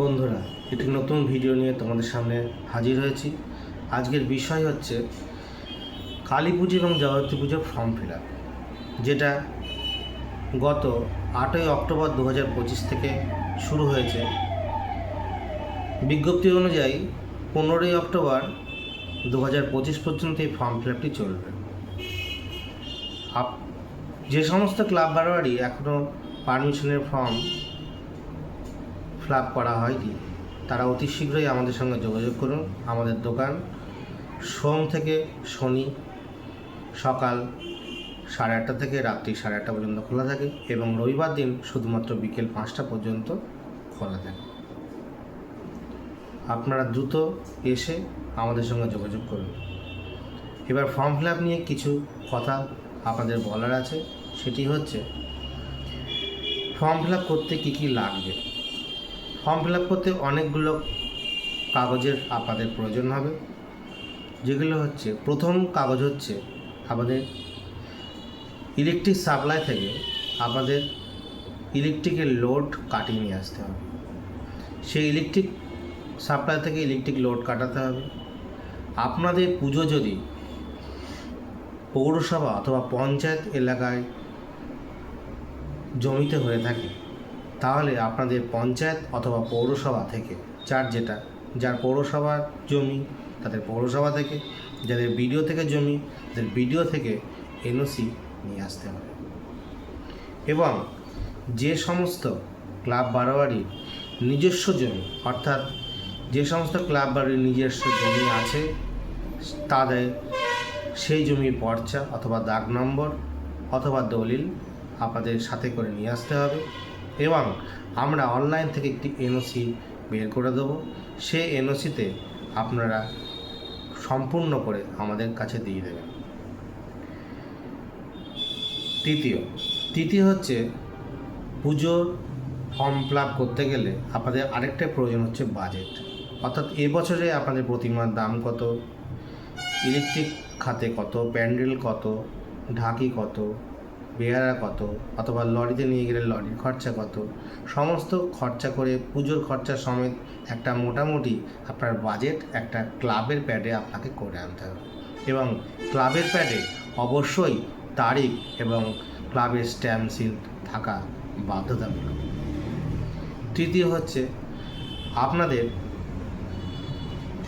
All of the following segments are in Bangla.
বন্ধুরা, একটি নতুন ভিডিও নিয়ে তোমাদের সামনে হাজির হয়েছি। আজকের বিষয় হচ্ছে কালী পুজো এবং জগতী পুজোর ফর্ম ফিল আপ, যেটা গত আটই অক্টোবর দু পঁচিশ থেকে শুরু হয়েছে। বিজ্ঞপ্তি অনুযায়ী পনেরোই অক্টোবর দু পঁচিশ পর্যন্ত এই ফর্ম ফিল আপটি চলবে। আপ যে সমস্ত ক্লাব বারোয়ারি এখনও পারমিশনের ফর্ম ফ্লাপ করা হয়নি। তারা অতি শীঘ্রই আমাদের সঙ্গে যোগাযোগ করুন। আমাদের দোকান সোম থেকে শনি সকাল সাড়ে আটটা থেকে রাত্রি সাড়ে আটটা পর্যন্ত খোলা থাকে এবং রবিবার দিন শুধুমাত্র বিকেল পাঁচটা পর্যন্ত খোলা থাকে। আপনারা দ্রুত এসে আমাদের সঙ্গে যোগাযোগ করুন। এবার ফর্ম ফিল আপ নিয়ে কিছু কথা আপনাদের বলার আছে। সেটি হচ্ছে, ফর্ম ফিল আপ করতে কী কী লাগবে? ফর্ম ফিল আপ করতে অনেকগুলো কাগজের আপনাদের প্রয়োজন হবে, যেগুলো হচ্ছে, প্রথম কাগজ হচ্ছে আমাদের ইলেকট্রিক সাপ্লাই থেকে আমাদের ইলেকট্রিকের লোড কাটিয়ে নিয়ে আসতে হবে। সেই ইলেকট্রিক সাপ্লাই থেকে ইলেকট্রিক লোড কাটাতে হবে। আপনাদের পুজো যদি পৌরসভা অথবা পঞ্চায়েত এলাকায় জমিতে হয়ে থাকে তাহলে আপনাদের পঞ্চায়েত অথবা পৌরসভা থেকে যার যেটা, যার পৌরসভার জমি, তাদের পৌরসভা থেকে, যাদের বিডিও থেকে জমি, তাদের বিডিও থেকে এনওসি নিয়ে আসতে হবে। এবং যে সমস্ত ক্লাব বারোয়ারির নিজস্ব জমি, অর্থাৎ যে সমস্ত ক্লাব বাড়ির নিজস্ব জমি আছে, তাদের সেই জমির পর্চা অথবা দাগ নম্বর অথবা দলিল আপনাদের সাথে করে নিয়ে আসতে হবে। এবং আমরা অনলাইন থেকে একটি এনওসি বের করে দেবো। সেই এনওসিতে আপনারা সম্পূর্ণ করে আমাদের কাছে দিয়ে দেবেন। তৃতীয় তৃতীয় হচ্ছে পুজোর ফর্ম ফিল করতে গেলে আপনাদের আরেকটা প্রয়োজন হচ্ছে বাজেট অর্থাৎ এবছরে আপনাদের প্রতিমার দাম কত? ইলেকট্রিক খাতে কত? প্যান্ডেল কত? ঢাকি কত? বেয়ারা কত? অথবা লরিতে নিয়ে গেলে লরির খরচা কত? সমস্ত খরচা করে পুজোর খরচা সমেত একটা মোটামুটি আপনার বাজেট একটা ক্লাবের প্যাডে আপনাকে করে আনতে হবে। এবং ক্লাবের প্যাডে অবশ্যই তারিখ এবং ক্লাবের স্ট্যাম্প সিল থাকা বাধ্যতামূলক। তৃতীয় হচ্ছে, আপনাদের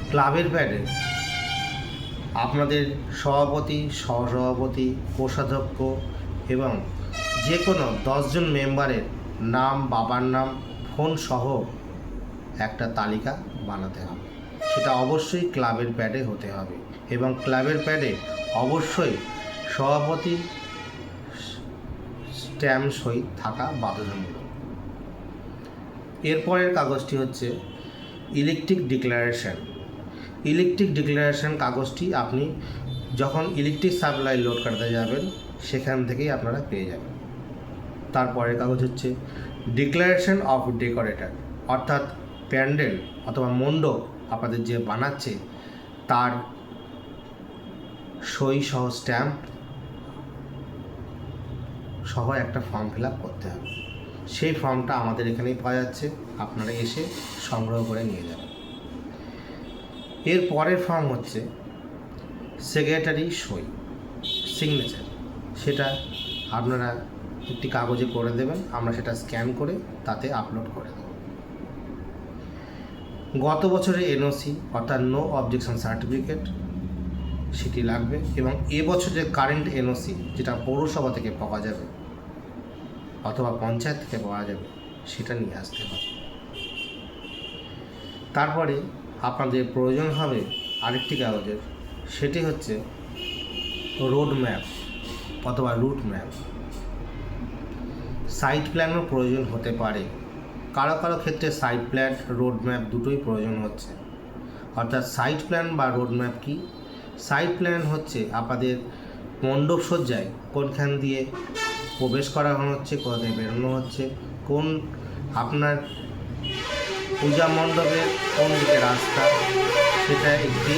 ক্লাবের প্যাডে আপনাদের সভাপতি, সহসভাপতি, কোষাধ্যক্ষ এবং যে কোনো দশজন মেম্বারের নাম, বাবার নাম ফোন সহ একটা তালিকা বানাতে হবে। সেটা অবশ্যই ক্লাবের প্যাডে হতে হবে এবং ক্লাবের প্যাডে অবশ্যই সভাপতি স্ট্যাম্প সই থাকা বাধ্যতামূলক। এরপরের কাগজটি হচ্ছে ইলেকট্রিক ডিক্লারেশন। ইলেকট্রিক ডিক্লারেশন কাগজটি আপনি যখন ইলেকট্রিক সাপ্লাই লোড কাটাতে যাবেন, সেখান থেকেই আপনারা পেয়ে যাবেন। তারপরের কাগজ হচ্ছে ডিক্লারেশন অফ ডেকোরেটর অর্থাৎ প্যান্ডেল অথবা মণ্ডপ আপনাদের যে বানাচ্ছে, তার সই সহ স্ট্যাম্প সহ একটা ফর্ম ফিল আপ করতে হবে। সেই ফর্মটা আমাদের এখানেই পাওয়া যাচ্ছে, আপনারা এসে সংগ্রহ করে নিয়ে যাবেন। এর পরের ফর্ম হচ্ছে সেক্রেটারি সই সিগনেচার সেটা আপনারা একটি কাগজে করে দেবেন, আমরা সেটা স্ক্যান করে তাতে আপলোড করে দেব। গত বছরের এনওসি অর্থাৎ নো অবজেকশন সার্টিফিকেট সেটি লাগবে এবং এবছরের কারেন্ট এনওসি যেটা পৌরসভা থেকে পাওয়া যাবে, অথবা পঞ্চায়েত থেকে পাওয়া যাবে, সেটা নিয়ে আসতে হবে। তারপরে আপনাদের প্রয়োজন হবে আরেকটি কাগজের সেটি হচ্ছে রোড ম্যাপ অথবা রুট ম্যাপ সাইট প্ল্যানও প্রয়োজন হতে পারে। কারও কারও ক্ষেত্রে সাইট প্ল্যান রোড ম্যাপ দুটোই প্রয়োজন হচ্ছে। অর্থাৎ সাইট প্ল্যান বা রোড ম্যাপ কি? সাইট প্ল্যান হচ্ছে আপনাদের মণ্ডপ সজ্জায় কোনখান দিয়ে প্রবেশ করা হচ্ছে কোথা থেকে বেরোনো হচ্ছে, কোন আপনার পূজা মণ্ডপের কোন দিকে রাস্তা, সেটা একটি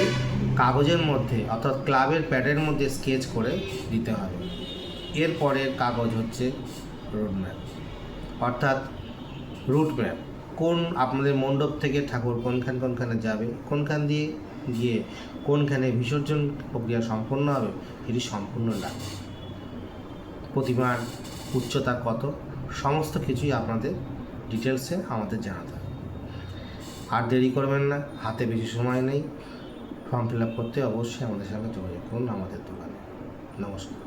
কাগজের মধ্যে, অর্থাৎ ক্লাবের প্যাডের মধ্যে স্কেচ করে দিতে হবে। এরপরের কাগজ হচ্ছে রোড ম্যাপ অর্থাৎ রুট ম্যাপ কোন আপনাদের মণ্ডপ থেকে ঠাকুর কোনখান কোনখানে যাবে, কোনখান দিয়ে গিয়ে কোনখানে বিসর্জন প্রক্রিয়া সম্পন্ন হবে এটি সম্পূর্ণ লাগবে প্রতিমার উচ্চতা কত, সমস্ত কিছুই আপনাদের ডিটেলসে আমাদের জানাতে হবে। আর দেরি করবেন না, হাতে বেশি সময় নেই। ফর্ম ফিল আপ করতে অবশ্যই আমাদের সঙ্গে যোগাযোগ করুন আমাদের দোকানে। নমস্কার।